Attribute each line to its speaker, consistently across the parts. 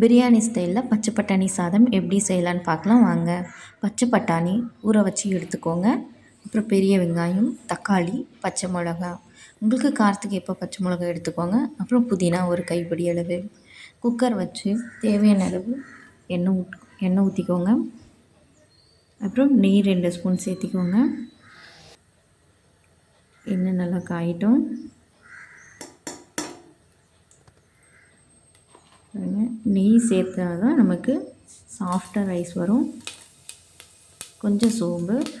Speaker 1: பிரியாணி ஸ்டைலில் பச்சை பட்டாணி சாதம் எப்படி செய்யலான்னு பார்க்கலாம். வாங்க. பச்சை பட்டாணி ஊற வச்சு எடுத்துக்கோங்க. அப்புறம் பெரிய வெங்காயம் தக்காளி பச்சை மிளகா. உங்களுக்கு காரத்துக்கு எப்போ பச்சை மிளகா எடுத்துக்கோங்க. அப்புறம் புதினா ஒரு கைப்பிடி அளவு. குக்கர் வச்சு தேவையான அளவு எண்ணெய் ஊட் எண்ணெய் ஊற்றிக்கோங்க அப்புறம் நெய் ரெண்டு ஸ்பூன் சேர்த்திக்கோங்க. எண்ணெய் நல்லா காயிட்டும். நெய் சேர்த்தா தான் நமக்கு சாஃப்டாக ரைஸ் வரும். கொஞ்சம் சோம்பு.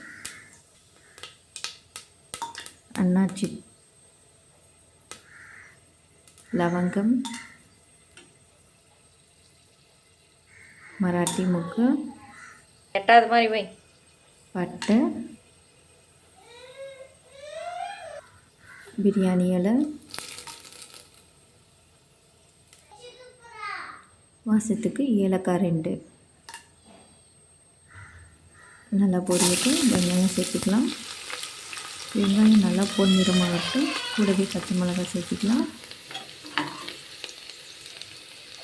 Speaker 1: அன்னாச்சி. லவங்கம். மராட்டி முக்கு.
Speaker 2: எட்டாவது மாதிரி வை.
Speaker 1: பட்டை. பிரியாணி இலை. வாசத்துக்கு ஏலக்காய் ரெண்டு. நல்லா பொரியட்டு வெங்காயம் சேர்த்துக்கலாம். வெங்காயம் நல்லா பொன்னிறமாகட்டும் கூடவே பச்சை மிளகாய் சேர்த்துக்கலாம்.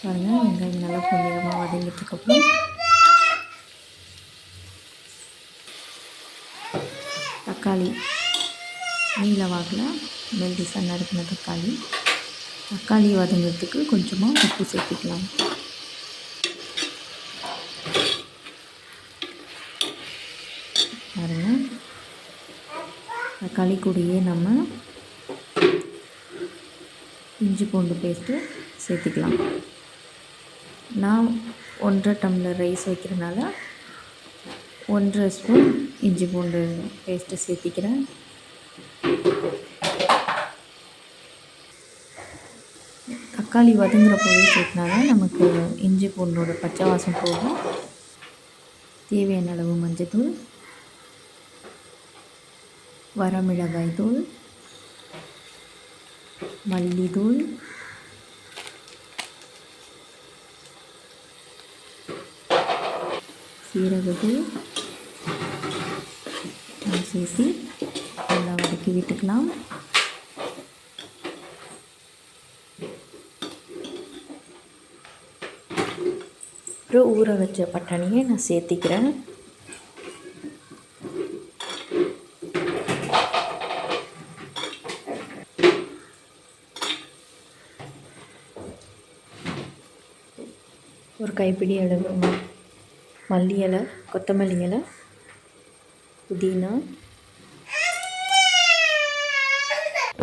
Speaker 1: பாருங்கள் வெங்காயம் நல்லா பொன்னிறமாக வதங்கிட்டதுக்கப்புறம் தக்காளி நீல வாக்கில் மெல்டிஸாக நறுக்கின தக்காளி. தக்காளி வதங்கிறதுக்கு கொஞ்சமாக உப்பு சேர்த்துக்கலாம் பாருங்கள் தக்காளி கூடையே நம்ம இஞ்சி பூண்டு பேஸ்ட்டு சேர்த்துக்கலாம். நான் ஒன்றரை டம்ளர் ரைஸ் வைக்கிறனால ஒன்றரை ஸ்பூன் இஞ்சி பூண்டு பேஸ்ட்டு சேர்த்திக்கிறேன். தக்காளி வதங்குற போது சேர்த்தினால நமக்கு இஞ்சி பூண்டோட பச்சை வாசம் போகும். தேவையான அளவு மஞ்சள் வரமிளகாய் தூள் மல்லித்தூள் சீரகத்தூள் சேர்த்து நல்லா வதக்கி விட்டுக்கலாம். அப்புறம் ஊற வச்ச பட்டாணியை நான் சேர்த்திக்கிறேன். ஒரு கைப்பிடி அளவு மல்லி இலை கொத்தமல்லி இலை புதினா.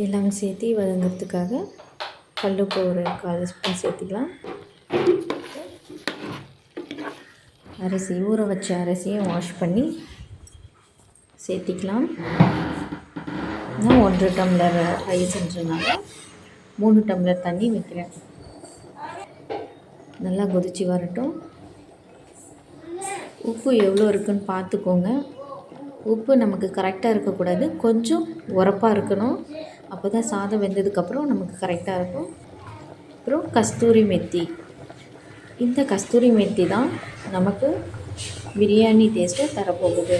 Speaker 1: எல்லாம் சேர்த்து வதங்கிறதுக்காக கல்லுப்பு ஒரு கால் ஸ்பூன் சேர்த்துக்கலாம். அரிசி ஊற வச்ச அரிசியை வாஷ் பண்ணி சேர்த்திக்கலாம். நான் ஒன்றரை டம்ளர் செஞ்சதுனால மூணு டம்ளர் தண்ணி வைக்கிறேன் நல்லா கொதித்து வரட்டும். உப்பு எவ்வளோ இருக்குன்னு பார்த்துக்கோங்க. உப்பு நமக்கு கரெக்டாக இருக்கக்கூடாது. கொஞ்சம் உரப்பாக இருக்கணும். அப்போ தான் சாதம் வெந்ததுக்கப்புறம் நமக்கு கரெக்டாக இருக்கும். அப்புறம் கஸ்தூரி மெத்தி. இந்த கஸ்தூரி மெத்தி தான் நமக்கு பிரியாணி டேஸ்ட்டை தரப்போகுது.